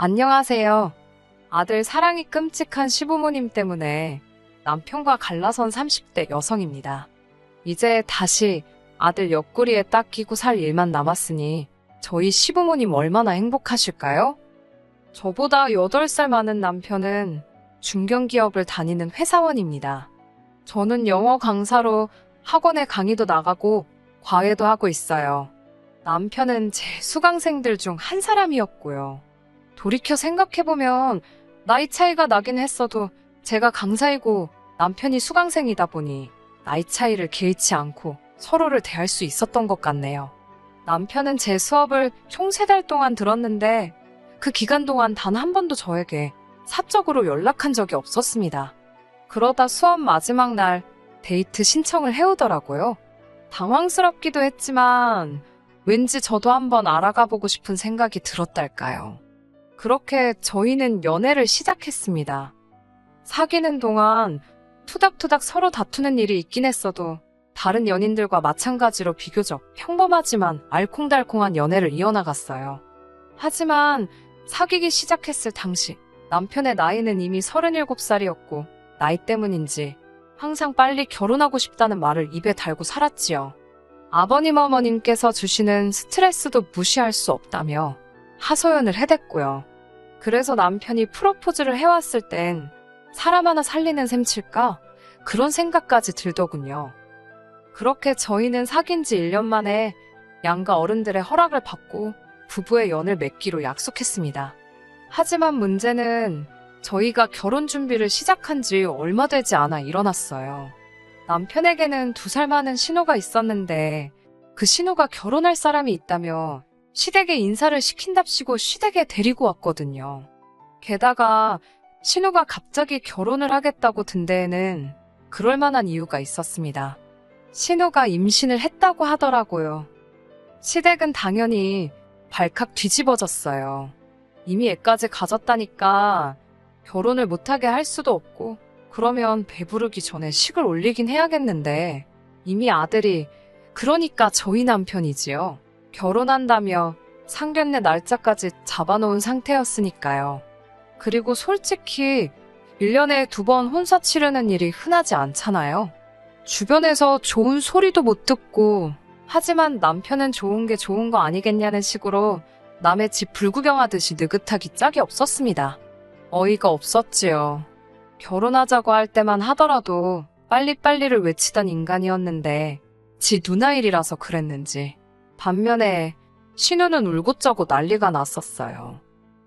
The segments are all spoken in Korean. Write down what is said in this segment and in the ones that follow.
안녕하세요. 아들 사랑이 끔찍한 시부모님 때문에 남편과 갈라선 30대 여성입니다. 이제 다시 아들 옆구리에 딱 끼고 살 일만 남았으니 저희 시부모님 얼마나 행복하실까요? 저보다 8살 많은 남편은 중견기업을 다니는 회사원입니다. 저는 영어 강사로 학원에 강의도 나가고 과외도 하고 있어요. 남편은 제 수강생들 중 한 사람이었고요. 돌이켜 생각해보면 나이 차이가 나긴 했어도 제가 강사이고 남편이 수강생이다 보니 나이 차이를 개의치 않고 서로를 대할 수 있었던 것 같네요. 남편은 제 수업을 총 세 달 동안 들었는데 그 기간 동안 단 한 번도 저에게 사적으로 연락한 적이 없었습니다. 그러다 수업 마지막 날 데이트 신청을 해오더라고요. 당황스럽기도 했지만 왠지 저도 한번 알아가 보고 싶은 생각이 들었달까요. 그렇게 저희는 연애를 시작했습니다. 사귀는 동안 투닥투닥 서로 다투는 일이 있긴 했어도 다른 연인들과 마찬가지로 비교적 평범하지만 알콩달콩한 연애를 이어나갔어요. 하지만 사귀기 시작했을 당시 남편의 나이는 이미 37살이었고 나이 때문인지 항상 빨리 결혼하고 싶다는 말을 입에 달고 살았지요. 아버님 어머님께서 주시는 스트레스도 무시할 수 없다며 하소연을 해댔고요. 그래서 남편이 프로포즈를 해왔을 땐 사람 하나 살리는 셈 칠까? 그런 생각까지 들더군요. 그렇게 저희는 사귄 지 1년 만에 양가 어른들의 허락을 받고 부부의 연을 맺기로 약속했습니다. 하지만 문제는 저희가 결혼 준비를 시작한 지 얼마 되지 않아 일어났어요. 남편에게는 두 살 많은 신호가 있었는데 그 신호가 결혼할 사람이 있다며 시댁에 인사를 시킨답시고 시댁에 데리고 왔거든요. 게다가 신우가 갑자기 결혼을 하겠다고 든 데에는 그럴 만한 이유가 있었습니다. 신우가 임신을 했다고 하더라고요. 시댁은 당연히 발칵 뒤집어졌어요. 이미 애까지 가졌다니까 결혼을 못하게 할 수도 없고 그러면 배부르기 전에 식을 올리긴 해야겠는데 이미 아들이 그러니까 저희 남편이지요. 결혼한다며 상견례 날짜까지 잡아놓은 상태였으니까요. 그리고 솔직히 1년에 두 번 혼사 치르는 일이 흔하지 않잖아요. 주변에서 좋은 소리도 못 듣고 하지만 남편은 좋은 게 좋은 거 아니겠냐는 식으로 남의 집 불구경하듯이 느긋하기 짝이 없었습니다. 어이가 없었지요. 결혼하자고 할 때만 하더라도 빨리빨리를 외치던 인간이었는데 지 누나 일이라서 그랬는지 반면에 신우는 울고짜고 난리가 났었어요.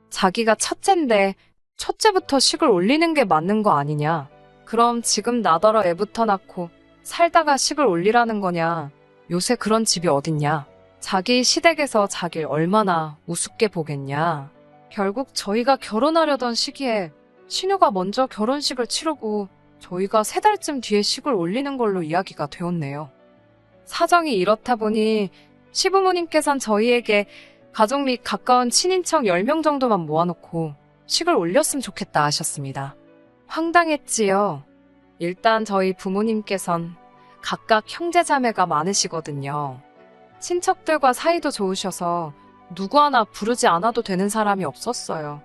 자기가 첫째인데 첫째부터 식을 올리는 게 맞는 거 아니냐. 그럼 지금 나더러 애부터 낳고 살다가 식을 올리라는 거냐. 요새 그런 집이 어딨냐. 자기 시댁에서 자길 얼마나 우습게 보겠냐. 결국 저희가 결혼하려던 시기에 신우가 먼저 결혼식을 치르고 저희가 세 달쯤 뒤에 식을 올리는 걸로 이야기가 되었네요. 사정이 이렇다 보니 시부모님께선 저희에게 가족 및 가까운 친인척 10명 정도만 모아놓고 식을 올렸으면 좋겠다 하셨습니다. 황당했지요. 일단 저희 부모님께선 각각 형제자매가 많으시거든요. 친척들과 사이도 좋으셔서 누구 하나 부르지 않아도 되는 사람이 없었어요.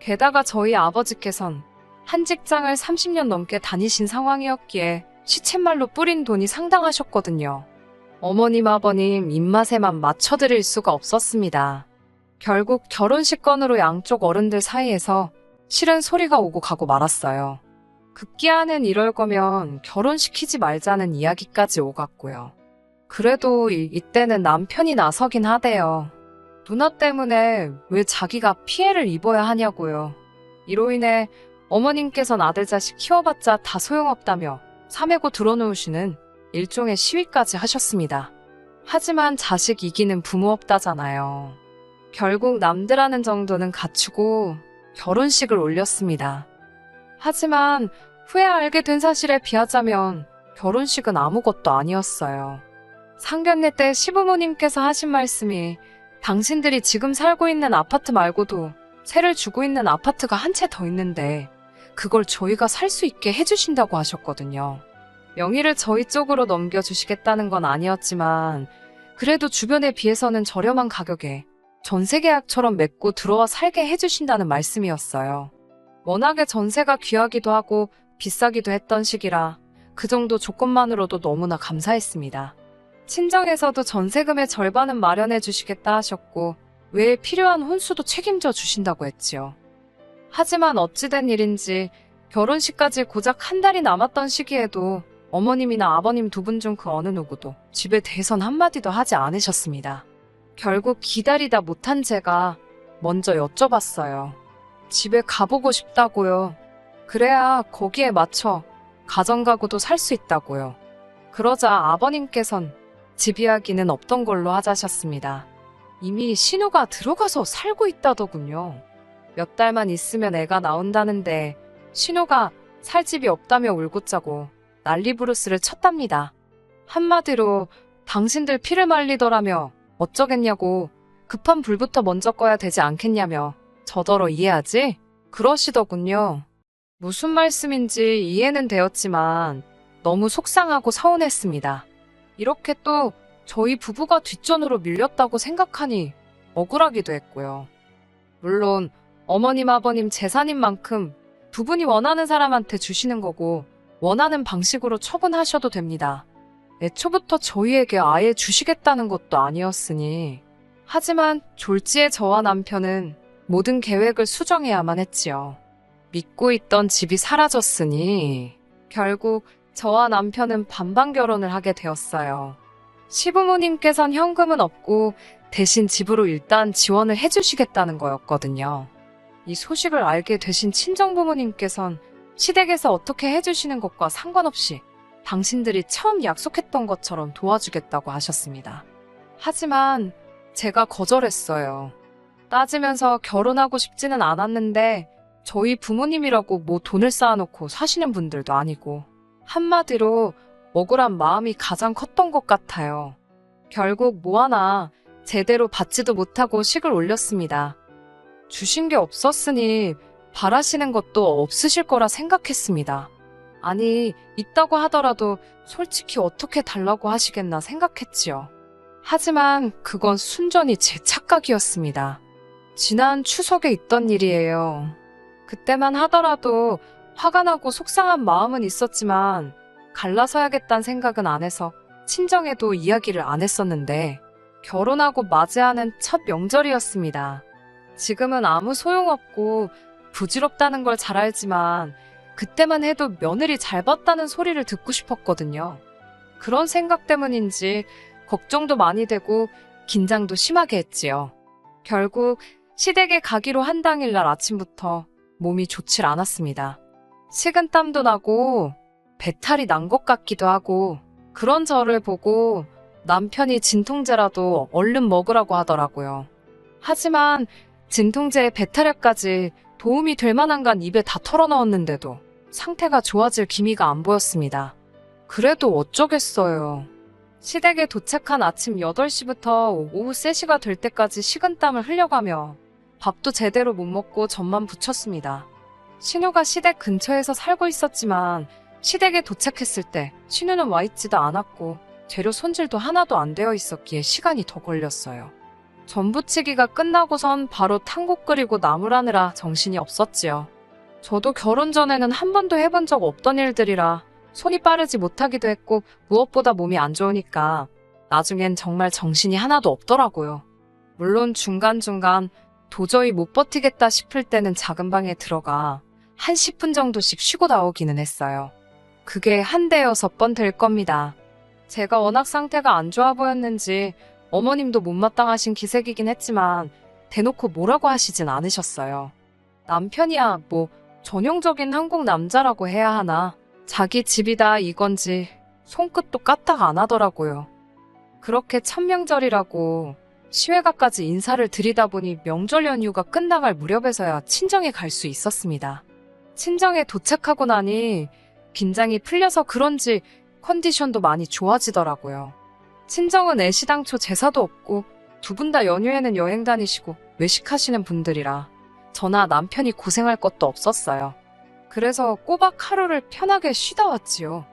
게다가 저희 아버지께선 한 직장을 30년 넘게 다니신 상황이었기에 시쳇말로 뿌린 돈이 상당하셨거든요. 어머님, 아버님 입맛에만 맞춰드릴 수가 없었습니다. 결국 결혼식 건으로 양쪽 어른들 사이에서 싫은 소리가 오고 가고 말았어요. 급기야는 이럴 거면 결혼시키지 말자는 이야기까지 오갔고요. 그래도 이, 이때는 남편이 나서긴 하대요. 누나 때문에 왜 자기가 피해를 입어야 하냐고요. 이로 인해 어머님께선 아들 자식 키워봤자 다 소용없다며 사매고 들어놓으시는 일종의 시위까지 하셨습니다. 하지만 자식 이기는 부모 없다잖아요. 결국 남들하는 정도는 갖추고 결혼식을 올렸습니다. 하지만 후에 알게 된 사실에 비하자면 결혼식은 아무것도 아니었어요. 상견례 때 시부모님께서 하신 말씀이 당신들이 지금 살고 있는 아파트 말고도 세를 주고 있는 아파트가 한 채 더 있는데 그걸 저희가 살 수 있게 해주신다고 하셨거든요. 명의를 저희 쪽으로 넘겨주시겠다는 건 아니었지만 그래도 주변에 비해서는 저렴한 가격에 전세 계약처럼 맺고 들어와 살게 해주신다는 말씀이었어요. 워낙에 전세가 귀하기도 하고 비싸기도 했던 시기라 그 정도 조건만으로도 너무나 감사했습니다. 친정에서도 전세금의 절반은 마련해 주시겠다 하셨고 외에 필요한 혼수도 책임져 주신다고 했지요. 하지만 어찌된 일인지 결혼식까지 고작 한 달이 남았던 시기에도 어머님이나 아버님 두 분 중 그 어느 누구도 집에 대선 한마디도 하지 않으셨습니다. 결국 기다리다 못한 제가 먼저 여쭤봤어요. 집에 가보고 싶다고요. 그래야 거기에 맞춰 가정가구도 살 수 있다고요. 그러자 아버님께선 집 이야기는 없던 걸로 하자셨습니다. 이미 신우가 들어가서 살고 있다더군요. 몇 달만 있으면 애가 나온다는데 신우가 살 집이 없다며 울고 짜고 난리부르스를 쳤답니다. 한마디로 당신들 피를 말리더라며 어쩌겠냐고 급한 불부터 먼저 꺼야 되지 않겠냐며 저더러 이해하지? 그러시더군요. 무슨 말씀인지 이해는 되었지만 너무 속상하고 서운했습니다. 이렇게 또 저희 부부가 뒷전으로 밀렸다고 생각하니 억울하기도 했고요. 물론 어머님 아버님 재산인 만큼 두 분이 원하는 사람한테 주시는 거고 원하는 방식으로 처분하셔도 됩니다. 애초부터 저희에게 아예 주시겠다는 것도 아니었으니. 하지만 졸지의 저와 남편은 모든 계획을 수정해야만 했지요. 믿고 있던 집이 사라졌으니 결국 저와 남편은 반반 결혼을 하게 되었어요. 시부모님께선 현금은 없고 대신 집으로 일단 지원을 해주시겠다는 거였거든요. 이 소식을 알게 되신 친정부모님께선 시댁에서 어떻게 해주시는 것과 상관없이 당신들이 처음 약속했던 것처럼 도와주겠다고 하셨습니다. 하지만 제가 거절했어요. 따지면서 결혼하고 싶지는 않았는데 저희 부모님이라고 뭐 돈을 쌓아놓고 사시는 분들도 아니고 한마디로 억울한 마음이 가장 컸던 것 같아요. 결국 뭐 하나 제대로 받지도 못하고 식을 올렸습니다. 주신 게 없었으니 바라시는 것도 없으실 거라 생각했습니다. 아니, 있다고 하더라도 솔직히 어떻게 달라고 하시겠나 생각했지요. 하지만 그건 순전히 제 착각이었습니다. 지난 추석에 있던 일이에요. 그때만 하더라도 화가 나고 속상한 마음은 있었지만 갈라서야겠다는 생각은 안 해서 친정에도 이야기를 안 했었는데 결혼하고 맞이하는 첫 명절이었습니다. 지금은 아무 소용없고 부질없다는 걸 잘 알지만 그때만 해도 며느리 잘 봤다는 소리를 듣고 싶었거든요. 그런 생각 때문인지 걱정도 많이 되고 긴장도 심하게 했지요. 결국 시댁에 가기로 한 당일날 아침부터 몸이 좋질 않았습니다. 식은땀도 나고 배탈이 난 것 같기도 하고 그런 저를 보고 남편이 진통제라도 얼른 먹으라고 하더라고요. 하지만 진통제에 배탈약까지 도움이 될 만한 간 입에 다 털어넣었는데도 상태가 좋아질 기미가 안 보였습니다. 그래도 어쩌겠어요. 시댁에 도착한 아침 8시부터 오후 3시가 될 때까지 식은땀을 흘려가며 밥도 제대로 못 먹고 젖만 붙였습니다. 신우가 시댁 근처에서 살고 있었지만 시댁에 도착했을 때 신우는 와 있지도 않았고 재료 손질도 하나도 안 되어 있었기에 시간이 더 걸렸어요. 전부치기가 끝나고선 바로 탕국 끓이고 나물하느라 정신이 없었지요. 저도 결혼 전에는 한 번도 해본 적 없던 일들이라 손이 빠르지 못하기도 했고 무엇보다 몸이 안 좋으니까 나중엔 정말 정신이 하나도 없더라고요. 물론 중간중간 도저히 못 버티겠다 싶을 때는 작은 방에 들어가 한 10분 정도씩 쉬고 나오기는 했어요. 그게 한 대여섯 번 될 겁니다. 제가 워낙 상태가 안 좋아 보였는지 어머님도 못마땅하신 기색이긴 했지만 대놓고 뭐라고 하시진 않으셨어요. 남편이야 뭐 전형적인 한국 남자라고 해야 하나 자기 집이다 이건지 손끝도 까딱 안 하더라고요. 그렇게 천명절이라고 시외가까지 인사를 드리다 보니 명절 연휴가 끝나갈 무렵에서야 친정에 갈 수 있었습니다. 친정에 도착하고 나니 긴장이 풀려서 그런지 컨디션도 많이 좋아지더라고요. 친정은 애시당초 제사도 없고 두 분 다 연휴에는 여행 다니시고 외식하시는 분들이라 저나 남편이 고생할 것도 없었어요. 그래서 꼬박 하루를 편하게 쉬다 왔지요.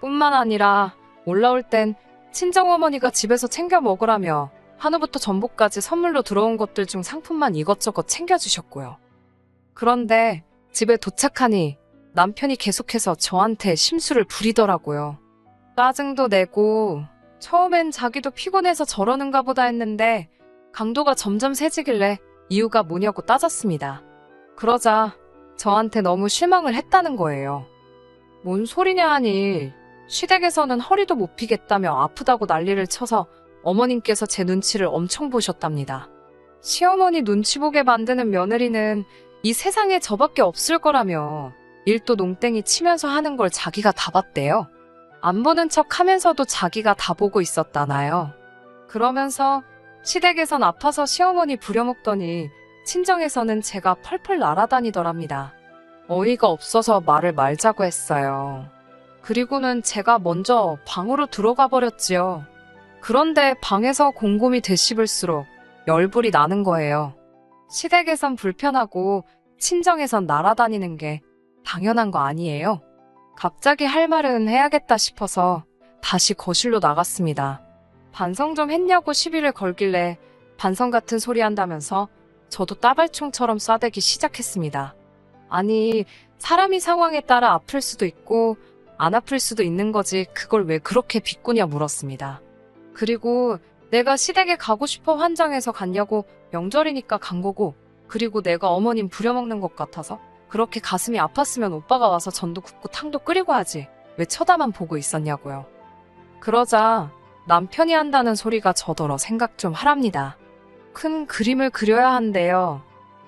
뿐만 아니라 올라올 땐 친정어머니가 집에서 챙겨 먹으라며 한우부터 전복까지 선물로 들어온 것들 중 상품만 이것저것 챙겨주셨고요. 그런데 집에 도착하니 남편이 계속해서 저한테 심술을 부리더라고요. 짜증도 내고 처음엔 자기도 피곤해서 저러는가 보다 했는데 강도가 점점 세지길래 이유가 뭐냐고 따졌습니다. 그러자 저한테 너무 실망을 했다는 거예요. 뭔 소리냐 하니 시댁에서는 허리도 못 피겠다며 아프다고 난리를 쳐서 어머님께서 제 눈치를 엄청 보셨답니다. 시어머니 눈치 보게 만드는 며느리는 이 세상에 저밖에 없을 거라며 일도 농땡이 치면서 하는 걸 자기가 다 봤대요. 안 보는 척 하면서도 자기가 다 보고 있었다나요. 그러면서 시댁에선 아파서 시어머니 부려먹더니 친정에서는 제가 펄펄 날아다니더랍니다. 어이가 없어서 말을 말자고 했어요. 그리고는 제가 먼저 방으로 들어가 버렸지요. 그런데 방에서 곰곰이 되씹을수록 열불이 나는 거예요. 시댁에선 불편하고 친정에선 날아다니는 게 당연한 거 아니에요? 갑자기 할 말은 해야겠다 싶어서 다시 거실로 나갔습니다. 반성 좀 했냐고 시비를 걸길래 반성 같은 소리 한다면서 저도 따발총처럼 쏴대기 시작했습니다. 아니, 사람이 상황에 따라 아플 수도 있고 안 아플 수도 있는 거지 그걸 왜 그렇게 비꼬냐 물었습니다. 그리고 내가 시댁에 가고 싶어 환장해서 갔냐고 명절이니까 간 거고 그리고 내가 어머님 부려먹는 것 같아서 그렇게 가슴이 아팠으면 오빠가 와서 전도 굽고 탕도 끓이고 하지 왜 쳐다만 보고 있었냐고요. 그러자 남편이 한다는 소리가 저더러 생각 좀 하랍니다. 큰 그림을 그려야 한대요.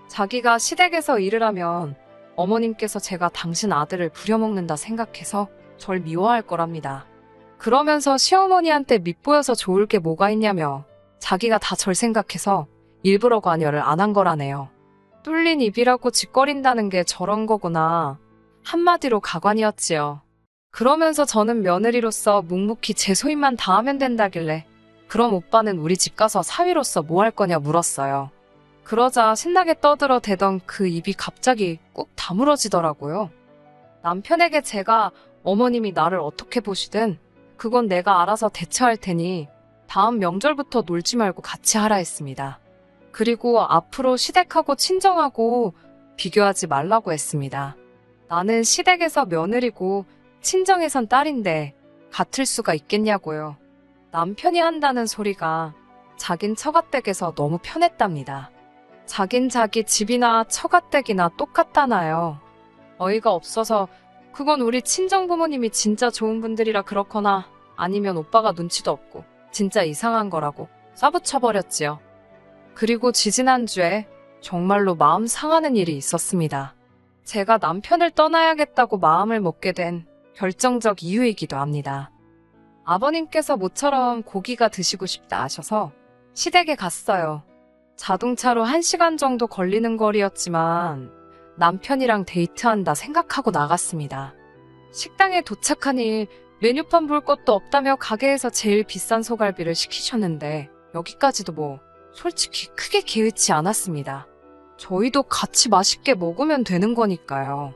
자기가 시댁에서 일을 하면 어머님께서 제가 당신 아들을 부려먹는다 생각해서 절 미워할 거랍니다. 그러면서 시어머니한테 밉보여서 좋을 게 뭐가 있냐며 자기가 다 절 생각해서 일부러 관여를 안 한 거라네요. 뚫린 입이라고 짓거린다는 게 저런 거구나. 한마디로 가관이었지요. 그러면서 저는 며느리로서 묵묵히 제 소임만 다 하면 된다길래 그럼 오빠는 우리 집 가서 사위로서 뭐 할 거냐 물었어요. 그러자 신나게 떠들어 대던 그 입이 갑자기 꾹 다물어지더라고요. 남편에게 제가 어머님이 나를 어떻게 보시든 그건 내가 알아서 대처할 테니 다음 명절부터 놀지 말고 같이 하라 했습니다. 그리고 앞으로 시댁하고 친정하고 비교하지 말라고 했습니다. 나는 시댁에서 며느리고 친정에선 딸인데 같을 수가 있겠냐고요. 남편이 한다는 소리가 자긴 처가댁에서 너무 편했답니다. 자긴 자기 집이나 처가댁이나 똑같다나요. 어이가 없어서 그건 우리 친정 부모님이 진짜 좋은 분들이라 그렇거나 아니면 오빠가 눈치도 없고 진짜 이상한 거라고 쏴붙여버렸지요. 그리고 지지난주에 정말로 마음 상하는 일이 있었습니다. 제가 남편을 떠나야겠다고 마음을 먹게 된 결정적 이유이기도 합니다. 아버님께서 모처럼 고기가 드시고 싶다 하셔서 시댁에 갔어요. 자동차로 1시간 정도 걸리는 거리였지만 남편이랑 데이트한다 생각하고 나갔습니다. 식당에 도착하니 메뉴판 볼 것도 없다며 가게에서 제일 비싼 소갈비를 시키셨는데 여기까지도 뭐 솔직히 크게 개의치 않았습니다. 저희도 같이 맛있게 먹으면 되는 거니까요.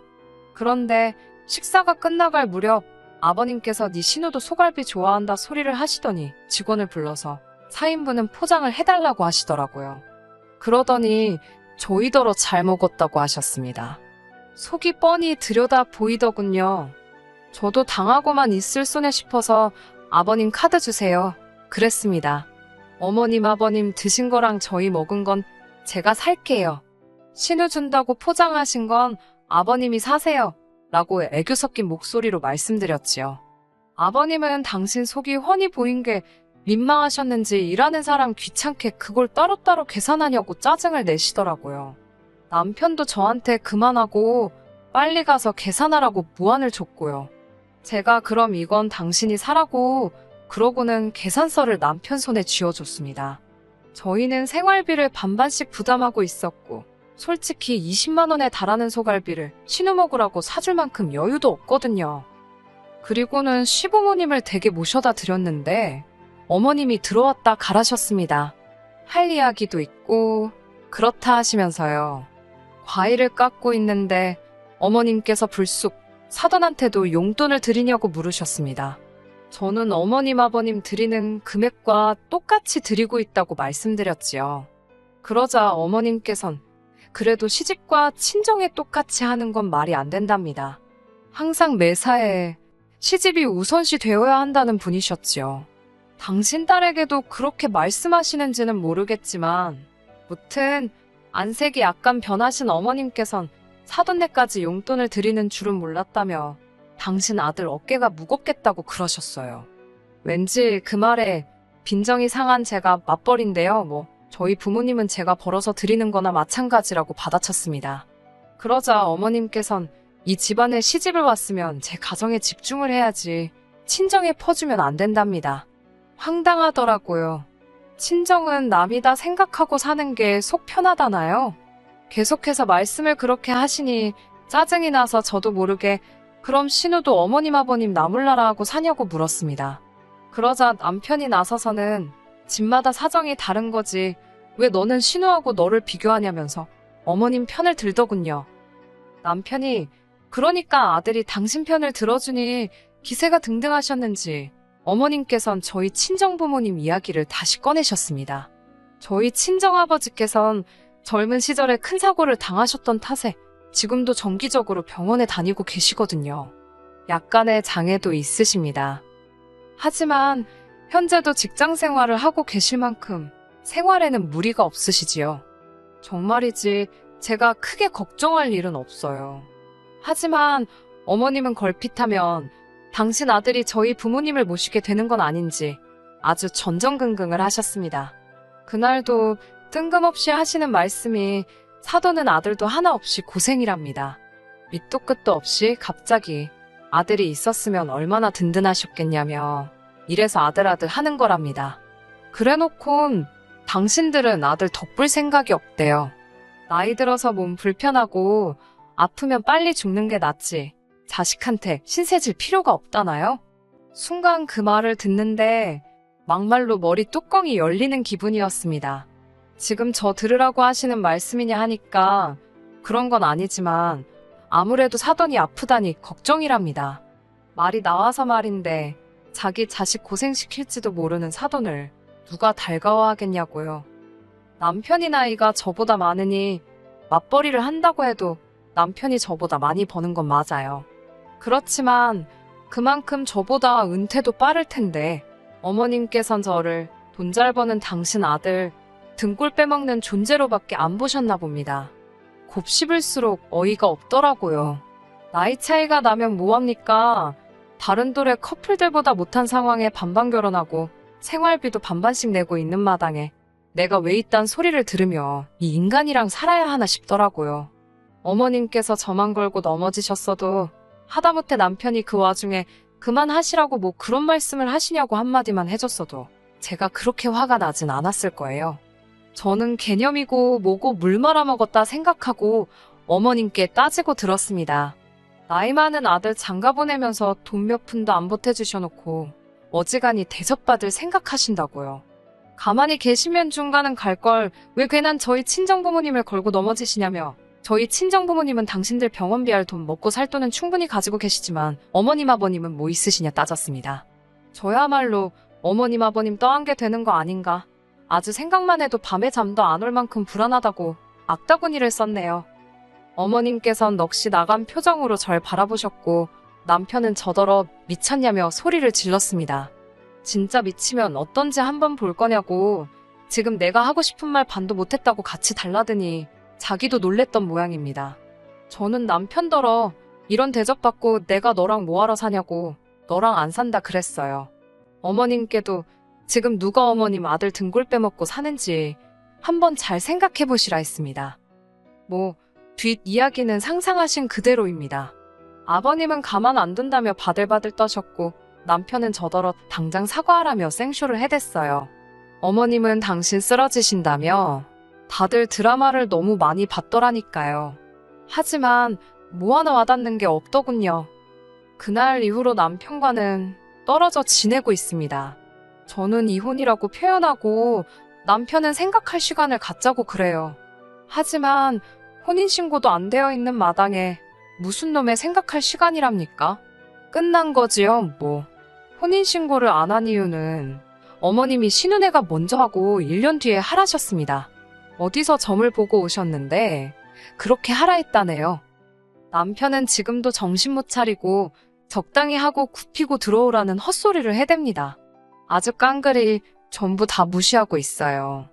그런데 식사가 끝나갈 무렵 아버님께서 네 신우도 소갈비 좋아한다 소리를 하시더니 직원을 불러서 4인분은 포장을 해달라고 하시더라고요. 그러더니 저희더러 잘 먹었다고 하셨습니다. 속이 뻔히 들여다 보이더군요. 저도 당하고만 있을 소네 싶어서 아버님 카드 주세요. 그랬습니다. 어머님 아버님 드신 거랑 저희 먹은 건 제가 살게요. 신우 준다고 포장하신 건 아버님이 사세요. 라고 애교 섞인 목소리로 말씀드렸지요. 아버님은 당신 속이 훤히 보인 게 민망하셨는지 일하는 사람 귀찮게 그걸 따로따로 계산하냐고 짜증을 내시더라고요. 남편도 저한테 그만하고 빨리 가서 계산하라고 무안을 줬고요. 제가 그럼 이건 당신이 사라고 그러고는 계산서를 남편 손에 쥐어줬습니다. 저희는 생활비를 반반씩 부담하고 있었고 솔직히 20만 원에 달하는 소갈비를 신우 먹으라고 사줄 만큼 여유도 없거든요. 그리고는 시부모님을 댁에 모셔다 드렸는데 어머님이 들어왔다 가라셨습니다. 할 이야기도 있고 그렇다 하시면서요. 과일을 깎고 있는데 어머님께서 불쑥 사돈한테도 용돈을 드리냐고 물으셨습니다. 저는 어머님 아버님 드리는 금액과 똑같이 드리고 있다고 말씀드렸지요. 그러자 어머님께선 그래도 시집과 친정에 똑같이 하는 건 말이 안 된답니다. 항상 매사에 시집이 우선시 되어야 한다는 분이셨지요. 당신 딸에게도 그렇게 말씀하시는지는 모르겠지만, 무튼 안색이 약간 변하신 어머님께선 사돈네까지 용돈을 드리는 줄은 몰랐다며 당신 아들 어깨가 무겁겠다고 그러셨어요. 왠지 그 말에 빈정이 상한 제가 맞벌인데요. 뭐 저희 부모님은 제가 벌어서 드리는 거나 마찬가지라고 받아쳤습니다. 그러자 어머님께선 이 집안에 시집을 왔으면 제 가정에 집중을 해야지 친정에 퍼주면 안 된답니다. 황당하더라고요. 친정은 남이다 생각하고 사는 게 속 편하다나요? 계속해서 말씀을 그렇게 하시니 짜증이 나서 저도 모르게 그럼 신우도 어머님 아버님 나몰라라 하고 사냐고 물었습니다. 그러자 남편이 나서서는 집마다 사정이 다른 거지 왜 너는 신우하고 너를 비교하냐면서 어머님 편을 들더군요. 남편이 그러니까 아들이 당신 편을 들어주니 기세가 등등하셨는지 어머님께선 저희 친정부모님 이야기를 다시 꺼내셨습니다. 저희 친정아버지께선 젊은 시절에 큰 사고를 당하셨던 탓에 지금도 정기적으로 병원에 다니고 계시거든요. 약간의 장애도 있으십니다. 하지만 현재도 직장 생활을 하고 계실 만큼 생활에는 무리가 없으시지요. 정말이지 제가 크게 걱정할 일은 없어요. 하지만 어머님은 걸핏하면 당신 아들이 저희 부모님을 모시게 되는 건 아닌지 아주 전전긍긍을 하셨습니다. 그날도 뜬금없이 하시는 말씀이 사도는 아들도 하나 없이 고생이랍니다. 밑도 끝도 없이 갑자기 아들이 있었으면 얼마나 든든하셨겠냐며 이래서 아들아들 하는 거랍니다. 그래 놓곤 당신들은 아들 덕볼 생각이 없대요. 나이 들어서 몸 불편하고 아프면 빨리 죽는 게 낫지. 자식한테 신세질 필요가 없다나요? 순간 그 말을 듣는데 막말로 머리 뚜껑이 열리는 기분이었습니다. 지금 저 들으라고 하시는 말씀이냐 하니까 그런 건 아니지만 아무래도 사돈이 아프다니 걱정이랍니다. 말이 나와서 말인데 자기 자식 고생시킬지도 모르는 사돈을 누가 달가워하겠냐고요. 남편이 나이가 저보다 많으니 맞벌이를 한다고 해도 남편이 저보다 많이 버는 건 맞아요. 그렇지만 그만큼 저보다 은퇴도 빠를 텐데 어머님께선 저를 돈 잘 버는 당신 아들 등골 빼먹는 존재로밖에 안 보셨나 봅니다. 곱씹을수록 어이가 없더라고요. 나이 차이가 나면 뭐합니까? 다른 또래 커플들보다 못한 상황에 반반 결혼하고 생활비도 반반씩 내고 있는 마당에 내가 왜 이딴 소리를 들으며 이 인간이랑 살아야 하나 싶더라고요. 어머님께서 저만 걸고 넘어지셨어도 하다못해 남편이 그 와중에 그만하시라고 뭐 그런 말씀을 하시냐고 한마디만 해줬어도 제가 그렇게 화가 나진 않았을 거예요. 저는 개념이고 뭐고 물 말아먹었다 생각하고 어머님께 따지고 들었습니다. 나이 많은 아들 장가 보내면서 돈 몇 푼도 안 보태주셔놓고 어지간히 대접받을 생각하신다고요. 가만히 계시면 중간은 갈 걸 왜 괜한 저희 친정부모님을 걸고 넘어지시냐며 저희 친정부모님은 당신들 병원비 할 돈 먹고 살 돈은 충분히 가지고 계시지만 어머님 아버님은 뭐 있으시냐 따졌습니다. 저야말로 어머님 아버님 떠안게 되는 거 아닌가 아주 생각만 해도 밤에 잠도 안 올 만큼 불안하다고 악다구니를 썼네요. 어머님께선 넋이 나간 표정으로 절 바라보셨고 남편은 저더러 미쳤냐며 소리를 질렀습니다. 진짜 미치면 어떤지 한번 볼 거냐고 지금 내가 하고 싶은 말 반도 못했다고 같이 달라드니 자기도 놀랬던 모양입니다. 저는 남편더러 이런 대접받고 내가 너랑 뭐하러 사냐고 너랑 안 산다 그랬어요. 어머님께도 지금 누가 어머님 아들 등골 빼먹고 사는지 한번 잘 생각해 보시라 했습니다. 뭐, 뒷 이야기는 상상하신 그대로입니다. 아버님은 가만 안 둔다며 바들바들 떠셨고, 남편은 저더러 당장 사과하라며 생쇼를 해댔어요. 어머님은 당신 쓰러지신다며 다들 드라마를 너무 많이 봤더라니까요. 하지만 뭐 하나 와닿는 게 없더군요. 그날 이후로 남편과는 떨어져 지내고 있습니다. 저는 이혼이라고 표현하고 남편은 생각할 시간을 갖자고 그래요. 하지만 혼인신고도 안 되어 있는 마당에 무슨 놈의 생각할 시간이랍니까? 끝난 거지요, 뭐. 혼인신고를 안 한 이유는 어머님이 신혼애가 먼저 하고 1년 뒤에 하라셨습니다. 어디서 점을 보고 오셨는데 그렇게 하라 했다네요. 남편은 지금도 정신 못 차리고 적당히 하고 굽히고 들어오라는 헛소리를 해댑니다. 아주 깡그리 전부 다 무시하고 있어요.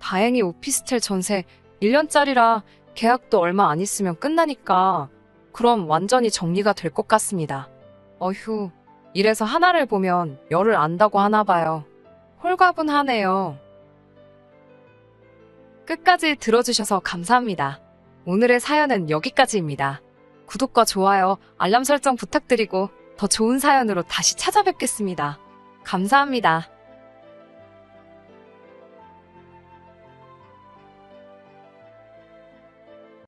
다행히 오피스텔 전세 1년짜리라 계약도 얼마 안 있으면 끝나니까 그럼 완전히 정리가 될 것 같습니다. 어휴, 이래서 하나를 보면 열을 안다고 하나 봐요. 홀가분하네요. 끝까지 들어주셔서 감사합니다. 오늘의 사연은 여기까지입니다. 구독과 좋아요, 알람 설정 부탁드리고 더 좋은 사연으로 다시 찾아뵙겠습니다. 감사합니다.